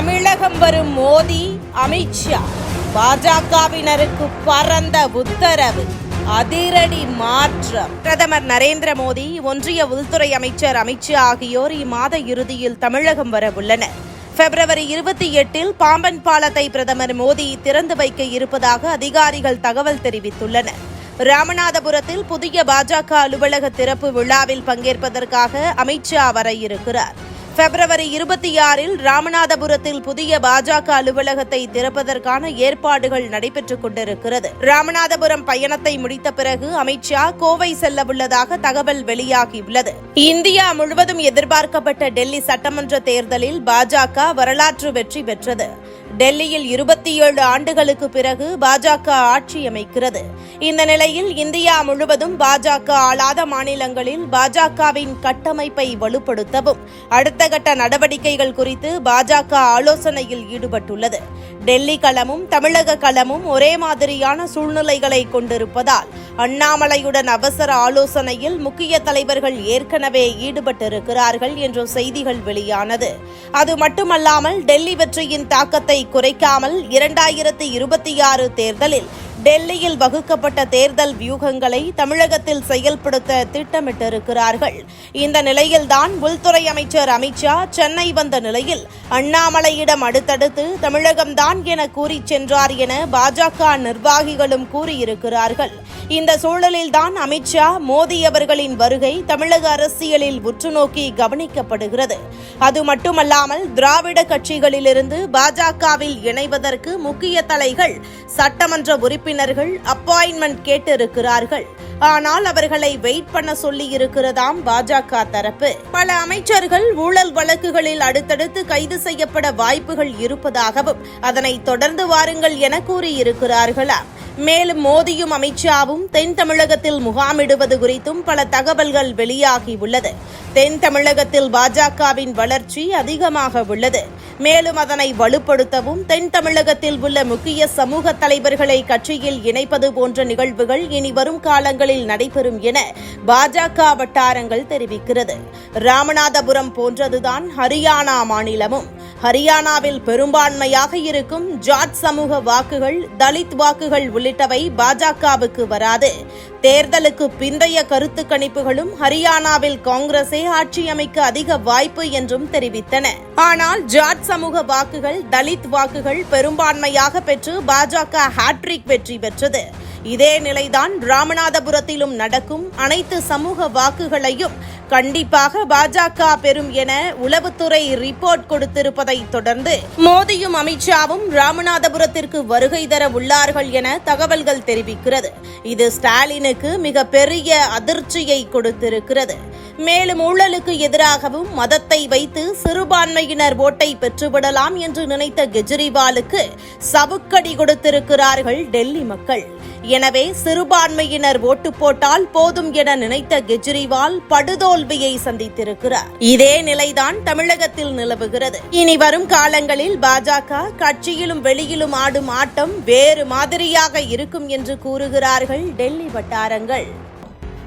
தமிழகம் வரும் மோடி அமித்ஷா பாஜகவினருக்கு பரந்த உத்தரவு அதிரடி மாற்றம். பிரதமர் நரேந்திர மோடி ஒன்றிய உள்துறை அமைச்சர் அமித்ஷா ஆகியோர் இம்மாத இறுதியில் தமிழகம் வர உள்ளனர். பிப்ரவரி இருபத்தி எட்டில் பாம்பன் பாலத்தை பிரதமர் மோடி திறந்து வைக்க இருப்பதாக அதிகாரிகள் தகவல் தெரிவித்துள்ளனர். ராமநாதபுரத்தில் புதிய பாஜக அலுவலக திறப்பு விழாவில் பங்கேற்பதற்காக அமித்ஷா வர இருக்கிறார். பிப்ரவரி இருபத்தி ஆறில் ராமநாதபுரத்தில் புதிய பாஜக அலுவலகத்தை திறப்பதற்கான ஏற்பாடுகள் நடைபெற்றுக் கொண்டிருக்கிறது. ராமநாதபுரம் பயணத்தை முடித்த பிறகு அமித்ஷா கோவை செல்ல உள்ளதாக தகவல் வெளியாகியுள்ளது. இந்தியா முழுவதும் எதிர்பார்க்கப்பட்ட டெல்லி சட்டமன்ற தேர்தலில் பாஜக வரலாற்று வெற்றி பெற்றது. டெல்லியில் இருபத்தி ஏழு ஆண்டுகளுக்கு பிறகு பாஜக ஆட்சி அமைக்கிறது. இந்த நிலையில் இந்தியா முழுவதும் பாஜக ஆளாத மாநிலங்களில் பாஜகவின் கட்டமைப்பை வலுப்படுத்தவும் அடுத்த கட்ட நடவடிக்கைகள் குறித்து பாஜக ஆலோசனையில் ஈடுபட்டுள்ளது. டெல்லி களமும் தமிழக களமும் ஒரே மாதிரியான சூழ்நிலைகளை கொண்டிருப்பதால் அண்ணாமலையுடன் அவசர ஆலோசனையில் முக்கிய தலைவர்கள் ஏற்கனவே ஈடுபட்டிருக்கிறார்கள் என்ற செய்திகள் வெளியானது. அது மட்டுமல்லாமல் டெல்லி வெற்றியின் தாக்கத்தை குறைக்காமல் இரண்டாயிரத்தி இருபத்தி ஆறு தேர்தலில் டெல்லியில் வகுக்கப்பட்ட தேர்தல் வியூகங்களை தமிழகத்தில் செயல்படுத்த திட்டமிட்டிருக்கிறார்கள். இந்த நிலையில்தான் உள்துறை அமைச்சர் அமித்ஷா சென்னை வந்த நிலையில் அண்ணாமலையிடம் அடுத்தடுத்து தமிழகம்தான் என கூறி சென்றார் என பாஜக நிர்வாகிகளும் கூறியிருக்கிறார்கள். இந்த சூழலில்தான் அமித்ஷா மோடி அவர்களின் வருகை தமிழக அரசியலில் உற்றுநோக்கி கவனிக்கப்படுகிறது. அது மட்டுமல்லாமல் திராவிட கட்சிகளிலிருந்து பாஜகவில் இணைவதற்கு முக்கிய தலைகள் சட்டமன்ற உறுப்பினர் உறுப்பினர்கள் அப்பாயின்மெண்ட் கேட்டிருக்கிறார்கள். ஆனால் அவர்களை வெயிட் பண்ண சொல்லி இருக்கிறதாம் பாஜக தரப்பு. பல அமைச்சர்கள் ஊழல் வழக்குகளில் அடுத்தடுத்து கைது செய்யப்பட வாய்ப்புகள் இருப்பதாகவும் அதனை தொடர்ந்து வாருங்கள் என கூறியிருக்கிறார்களாம் மேலும் மோடியும் அமித்ஷாவும் தென் தமிழகத்தில் முகாமிடுவது குறித்தும் பல தகவல்கள் வெளியாகியுள்ளது தென் தமிழகத்தில் பாஜகவின் வளர்ச்சி அதிகமாக உள்ளது. மேலும் அதனை வலுப்படுத்தவும் தென் தமிழகத்தில் உள்ள முக்கிய சமூக தலைவர்களை கட்சியில் இணைப்பது போன்ற நிகழ்வுகள் இனி வரும் காலங்களில் நடைபெறும் என பாஜக வட்டாரங்கள் தெரிவிக்கிறது. ராமநாதபுரம் போன்றதுதான் ஹரியானா மாநிலமும். ஹரியானாவில் பெரும்பான்மையாக இருக்கும் ஜாட் சமூக வாக்குகள் தலித் வாக்குகள் உள்ளிட்டவை பாஜகவுக்கு வராது. தேர்தலுக்கு பிந்தைய கருத்து கணிப்புகளும் ஹரியானாவில் காங்கிரஸே ஆட்சி அமைக்க அதிக வாய்ப்பு என்றும் தெரிவித்தன. ஆனால் ஜாட் சமூக வாக்குகள் தலித் வாக்குகள் பெரும்பான்மையாக பெற்று பாஜக ஹாட்ரிக் வெற்றி பெற்றது. இதே நிலைதான் ராமநாதபுரத்திலும் நடக்கும் அனைத்து சமூக வாக்குகளையும் கண்டிப்பாக பாஜக பெறும் என உளவுத்துறை ரிப்போர்ட் கொடுத்திருப்பதை தொடர்ந்து மோடியும் அமித்ஷாவும் ராமநாதபுரத்திற்கு வருகை தர உள்ளார்கள் என தகவல்கள் தெரிவிக்கிறது. இது ஸ்டாலினுக்கு மிக பெரிய அதிர்ச்சியை கொடுத்திருக்கிறது. மேலும் ஊழலுக்கு எதிராகவும் மதத்தை வைத்து சிறுபான்மையினர் ஓட்டை பெற்றுவிடலாம் என்று நினைத்த கெஜ்ரிவாலுக்கு சவுக்கடி கொடுத்திருக்கிறார்கள் டெல்லி மக்கள். எனவே சிறுபான்மையினர் ஓட்டு போட்டால் போதும் என நினைத்த கெஜ்ரிவால் படுதோல்வியை சந்தித்திருக்கிறார். இதே நிலைதான் தமிழகத்தில் நிலவுகிறது. இனி வரும் காலங்களில் பாஜக கட்சியிலும் வெளியிலும் ஆடும் ஆட்டம் வேறு மாதிரியாக இருக்கும் என்று கூறுகிறார்கள் டெல்லி வட்டாரங்கள்.